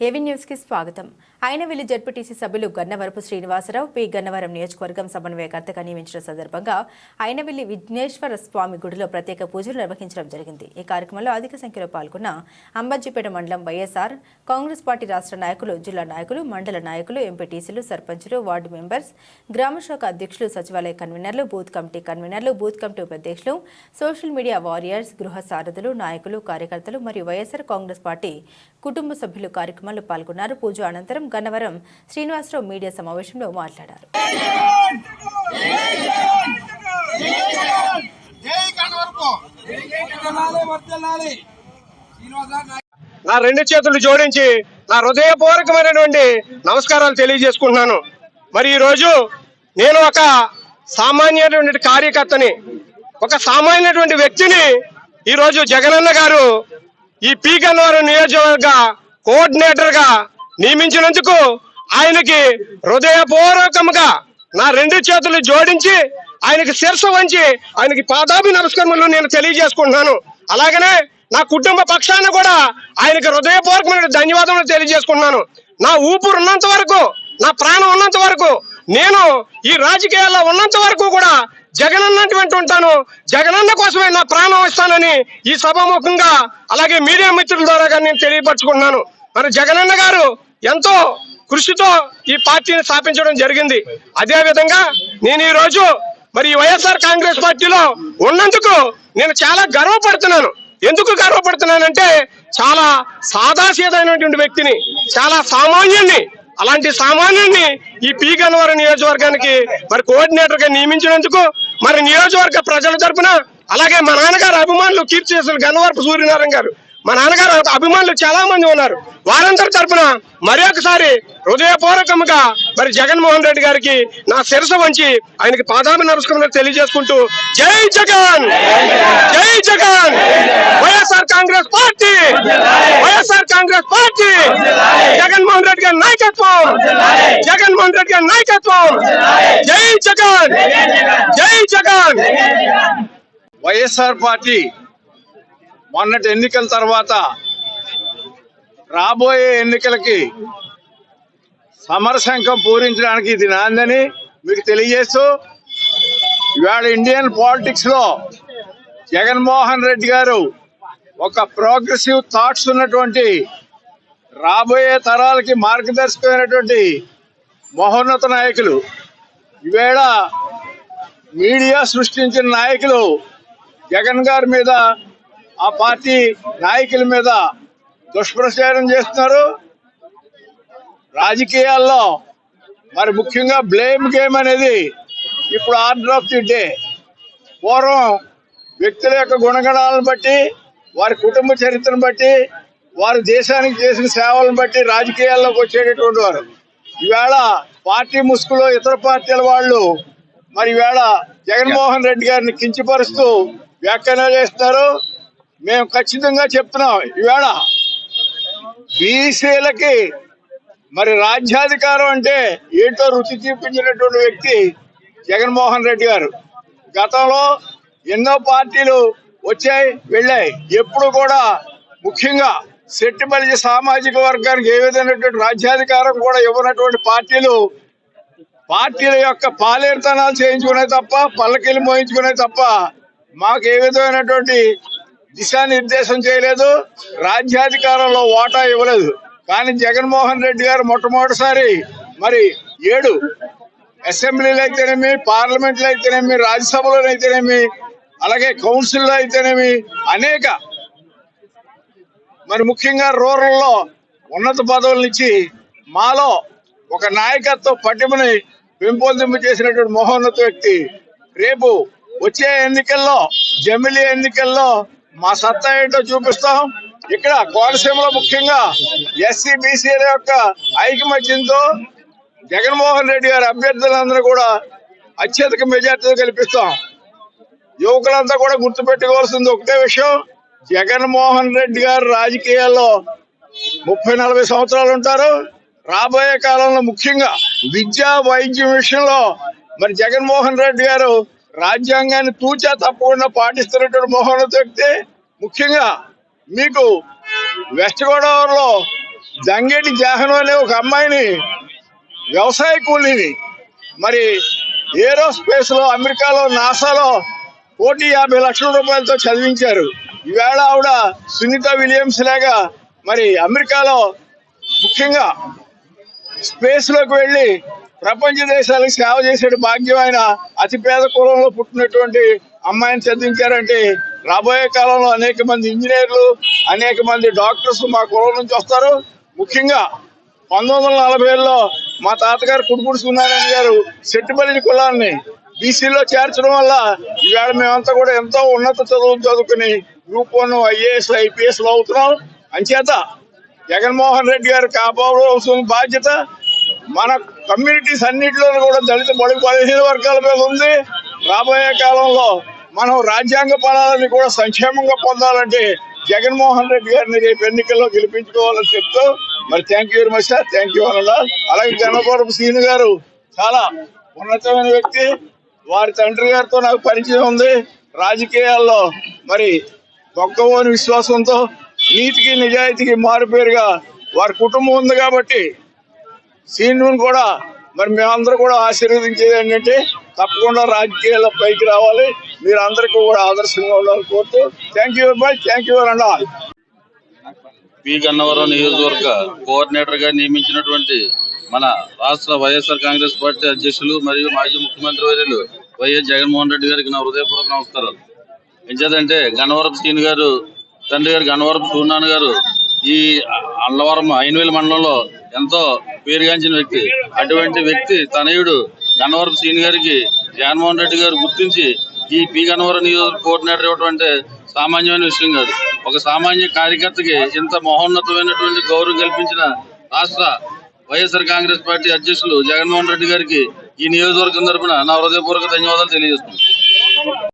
ఏవి న్యూస్కి స్వాగతం. ఆయనవెల్లి జడ్పీటీసీ సభ్యులు గన్నవరపు శ్రీనివాసరావు పి. గన్నవరం నియోజకవర్గం సమన్వయకర్తగా నియమించిన సందర్భంగా ఆయనవెల్లి విఘ్నేశ్వర స్వామి గుడిలో ప్రత్యేక పూజలు నిర్వహించడం జరిగింది. ఈ కార్యక్రమంలో అధిక సంఖ్యలో పాల్గొన్న అంబజ్జిపేట మండలం వైఎస్ఆర్ కాంగ్రెస్ పార్టీ రాష్ట్ర నాయకులు జిల్లా నాయకులు మండల నాయకులు ఎంపీటీసీలు సర్పంచులు వార్డు మెంబర్స్ గ్రామ శాఖ అధ్యక్షులు సచివాలయ కన్వీనర్లు బూత్ కమిటీ కన్వీనర్లు బూత్ కమిటీ ఉపాధ్యక్షులు సోషల్ మీడియా వారియర్స్ గృహ సారథులు నాయకులు కార్యకర్తలు మరియు వైఎస్ఆర్ కాంగ్రెస్ పార్టీ కుటుంబ సభ్యులు కార్యక్రమంలో పాల్గొన్నారు. పూజ అనంతరం గన్నవరం శ్రీనివాసరావు మీడియా సమావేశంలో మాట్లాడారు. నా రెండు చేతులు జోడించి నా హృదయపూర్వకమైనటువంటి నమస్కారాలు తెలియజేసుకుంటున్నాను. మరి ఈరోజు నేను ఒక సామాన్యటువంటి కార్యకర్తని ఒక సామాన్యటువంటి వ్యక్తిని ఈరోజు జగనన్న గారు ఈ పీ గన్నవరం నియోజకవర్గ కోఆర్డినేటర్గా నియమించినందుకు ఆయనకి హృదయపూర్వకంగా నా రెండు చేతులు జోడించి ఆయనకి శిరస వంచి ఆయనకి పాదాభి నమస్కారములు నేను తెలియజేసుకుంటున్నాను. అలాగనే నా కుటుంబ పక్షాన కూడా ఆయనకి హృదయపూర్వకమైన ధన్యవాదములు తెలియజేసుకుంటున్నాను. నా ఊపిరి ఉన్నంత వరకు నా ప్రాణం ఉన్నంత వరకు నేను ఈ రాజకీయాల్లో ఉన్నంత వరకు కూడా జగనన్నటువంటి ఉంటాను. జగనన్న కోసమే నా ప్రాణం ఇస్తానని ఈ సభాముఖంగా అలాగే మీడియా మిత్రుల ద్వారా నేను తెలియపరచుకుంటున్నాను. మరి జగనన్న గారు ఎంతో కృషితో ఈ పార్టీని స్థాపించడం జరిగింది. అదే విధంగా నేను ఈ రోజు మరి వైఎస్ఆర్ కాంగ్రెస్ పార్టీలో ఉన్నందుకు నేను చాలా గర్వపడుతున్నాను. ఎందుకు గర్వపడుతున్నానంటే చాలా సాదాసీదైనటువంటి వ్యక్తిని చాలా సామాన్యుణ్ణి అలాంటి సామాన్యుణ్ణి ఈ పీ గన్నవరం నియోజకవర్గానికి మరి కోఆర్డినేటర్గా నియమించినందుకు మరి నియోజకవర్గ ప్రజల తరపున అలాగే మా నాన్నగారు అభిమానులు కీర్తి చేసిన గన్నవరపు సూర్యనారాయణ గారు మా నాన్నగారు అభిమానులు చాలా మంది ఉన్నారు. వారందరి తరఫున మరి ఒకసారి హృదయపూర్వకముగా మరి జగన్మోహన్ రెడ్డి గారికి నా శిరస వంచి ఆయనకి పాదాభి నమస్కారం తెలియజేసుకుంటూ జై జగన్! జై Jagan! YSR Congress party! YSR Congress party! Jaganmohan Reddy గారి నాయకత్వం! జగన్మోహన్ రెడ్డి గారి నాయకత్వం! జై జగన్! జై జగన్! వైఎస్ఆర్ పార్టీ మొన్నటి ఎన్నికల తర్వాత రాబోయే ఎన్నికలకి సమరశంఖం పూరించడానికి ఇది నాందని మీకు తెలియజేస్తూ ఇవాళ ఇండియన్ పాలిటిక్స్లో జగన్మోహన్ రెడ్డి గారు ఒక ప్రోగ్రెసివ్ థాట్స్ ఉన్నటువంటి రాబోయే తరాలకి మార్గదర్శకమైనటువంటి మహోన్నత నాయకులు. ఈవేళ మీడియా సృష్టించిన నాయకులు జగన్ గారి మీద ఆ పార్టీ నాయకుల మీద దుష్ప్రచారం చేస్తున్నారు. రాజకీయాల్లో మరి ముఖ్యంగా బ్లేమ్ గేమ్ అనేది ఇప్పుడు ఆర్డర్ ఆఫ్ ది డే. పూర్వం వ్యక్తుల యొక్క గుణగణాలను బట్టి వారి కుటుంబ చరిత్రను బట్టి వారు దేశానికి చేసిన సేవలను బట్టి రాజకీయాల్లోకి వచ్చేటటువంటి వారు. ఈవేళ పార్టీ ముసుగులో ఇతర పార్టీల వాళ్ళు మరి ఈవేళ జగన్మోహన్ రెడ్డి గారిని కించపరుస్తూ వ్యాఖ్యానాలు చేస్తున్నారు. మేము ఖచ్చితంగా చెప్తున్నాం. ఈవేళ బీసీలకి మరి రాజ్యాధికారం అంటే ఏంటో రుచి చూపించినటువంటి వ్యక్తి జగన్మోహన్ రెడ్డి గారు. గతంలో ఎన్నో పార్టీలు వచ్చాయి వెళ్ళాయి. ఎప్పుడు కూడా ముఖ్యంగా శెట్టిపల్లి సామాజిక వర్గానికి ఏ విధమైనటువంటి రాజ్యాధికారం కూడా ఇవ్వనటువంటి పార్టీలు పార్టీల యొక్క పాలేరుతనాలు చేయించుకునే తప్ప పల్లకిలు మోయించుకునే తప్ప మాకు ఏ విధమైనటువంటి దిశానిర్దేశం చేయలేదు. రాజ్యాధికారంలో ఓటా ఇవ్వలేదు. కానీ జగన్మోహన్ రెడ్డి గారు మొట్టమొదటిసారి మరి ఏడు అసెంబ్లీలో అయితేనేమి పార్లమెంట్లో అయితేనేమి రాజ్యసభలో అయితేనేమి అలాగే కౌన్సిల్లో అయితేనేమి అనేక మరి ముఖ్యంగా రూరల్లో ఉన్నత పదవులను ఇచ్చి మాలో ఒక నాయకత్వ పట్టిమని పెంపొందింపు చేసినటువంటి మహోన్నత వ్యక్తి. రేపు వచ్చే ఎన్నికల్లో జమిలీ ఎన్నికల్లో మా సత్తా ఏంటో చూపిస్తాం. ఇక్కడ కోనసీమలో ముఖ్యంగా ఎస్సీ బీసీల యొక్క ఐకమత్యంతో జగన్మోహన్ రెడ్డి గారి అభ్యర్థులందరూ కూడా అత్యధిక మెజార్టీతో కల్పిస్తాం యువకులంతా కూడా గుర్తుపెట్టుకోవాల్సింది ఒకటే విషయం. జగన్మోహన్ రెడ్డి గారు రాజకీయాల్లో ముప్పై నలభై సంవత్సరాలు ఉంటారు. రాబోయే కాలంలో ముఖ్యంగా విద్యా వైద్యం విషయంలో మరి జగన్మోహన్ రెడ్డి గారు రాజ్యాంగాన్ని తూచా తప్పకుండా పాటిస్తున్నటువంటి మోహనత వ్యక్తి ముఖ్యంగా మీకు వెస్ట్ గోదావరిలో జంగేటి జాహను అనే ఒక అమ్మాయిని వ్యవసాయ కూలీని మరి ఏరోస్పేస్లో అమెరికాలో నాసాలో కోటి యాభై లక్షల రూపాయలతో చదివించారు. ఈవేళ ఆవిడ సునీత విలియమ్స్ లాగా మరి అమెరికాలో ముఖ్యంగా స్పేస్లోకి వెళ్ళి ప్రపంచ దేశాలకు సేవ చేసే భాగ్యం ఆయన. అతి పేద కులంలో పుట్టినటువంటి అమ్మాయిని చదివించారంటే రాబోయే కాలంలో అనేక మంది ఇంజనీర్లు అనేక మంది డాక్టర్స్ మా కులం నుంచి వస్తారు. ముఖ్యంగా పంతొమ్మిది వందల నలభై ఏళ్ళలో మా తాతగారు కుడుపుడు సున్నారాయణ గారు సెట్టుబడి కులాన్ని బీసీలో చేర్చడం వల్ల ఈవేళ మేమంతా కూడా ఎంతో ఉన్నత చదువులు చదువుకుని గ్రూప్ వన్ ఐఏఎస్ ఐపీఎస్లో అవుతున్నాం. అంచేత జగన్మోహన్ రెడ్డి గారు కాపాడు బాధ్యత. మన కమ్యూనిటీస్ అన్నింటిలో కూడా దళిత బడి బలహీన వర్గాల మీద ఉంది. రాబోయే కాలంలో మనం రాజ్యాంగ పదాలని కూడా సంక్షేమంగా పొందాలంటే జగన్మోహన్ రెడ్డి గారిని రేపు ఎన్నికల్లో గెలిపించుకోవాలని చెప్తూ మరి thank you very much sir thank you అలా అలాగే గణపవరపు శ్రీను గారు చాలా ఉన్నతమైన వ్యక్తి. వారి తండ్రి గారితో నాకు పరిచయం ఉంది. రాజకీయాల్లో మరి గొప్పవని విశ్వాసంతో నీతికి నిజాయితీకి మారుపేరుగా వారి కుటుంబం ఉంది కాబట్టి సీనుని కూడా మరి మేమందరూ కూడా ఆశీర్వదించేది ఏంటంటే తప్పకుండా రాజకీయాల్లో పైకి రావాలి. మీరు అందరికీ కూడా ఆదర్శంగా ఉండాలని కోరుతూ thank you bye thank you and all P. Gannavaram నియోజకవర్గ కోఆర్డినేటర్గా నియమించినటువంటి మన రాష్ట్ర వైఎస్ఆర్ కాంగ్రెస్ పార్టీ అధ్యక్షులు మరియు మాజీ ముఖ్యమంత్రి వర్యులు వైఎస్ జగన్మోహన్ రెడ్డి గారికి నా హృదయపూర్వక నమస్కారాలు. ఎంచేదంటే గన్నవరపు శ్రీని గారు తండ్రి గారు గన్నవరపు సూర్యనారాయణ గారు ఈ అల్లవరం ఐనవేలి మండలంలో ఎంతో పేరుగాంచిన వ్యక్తి. అటువంటి వ్యక్తి తనయుడు గన్నవరపు శ్రీని గారికి జగన్మోహన్ రెడ్డి గారు గుర్తించి ఈ పి గన్నవరం నియోజక కోఆర్డినేటర్ ఇవ్వడం అంటే సామాన్యమైన విషయం కాదు. ఒక సామాన్య కార్యకర్తకి ఇంత మహోన్నతమైనటువంటి గౌరవం కల్పించిన రాష్ట్ర వైఎస్ఆర్ కాంగ్రెస్ పార్టీ అధ్యక్షులు జగన్మోహన్ రెడ్డి గారికి ఈ నియోజకవర్గం తరపున నా హృదయపూర్వక ధన్యవాదాలు తెలియజేస్తున్నాను.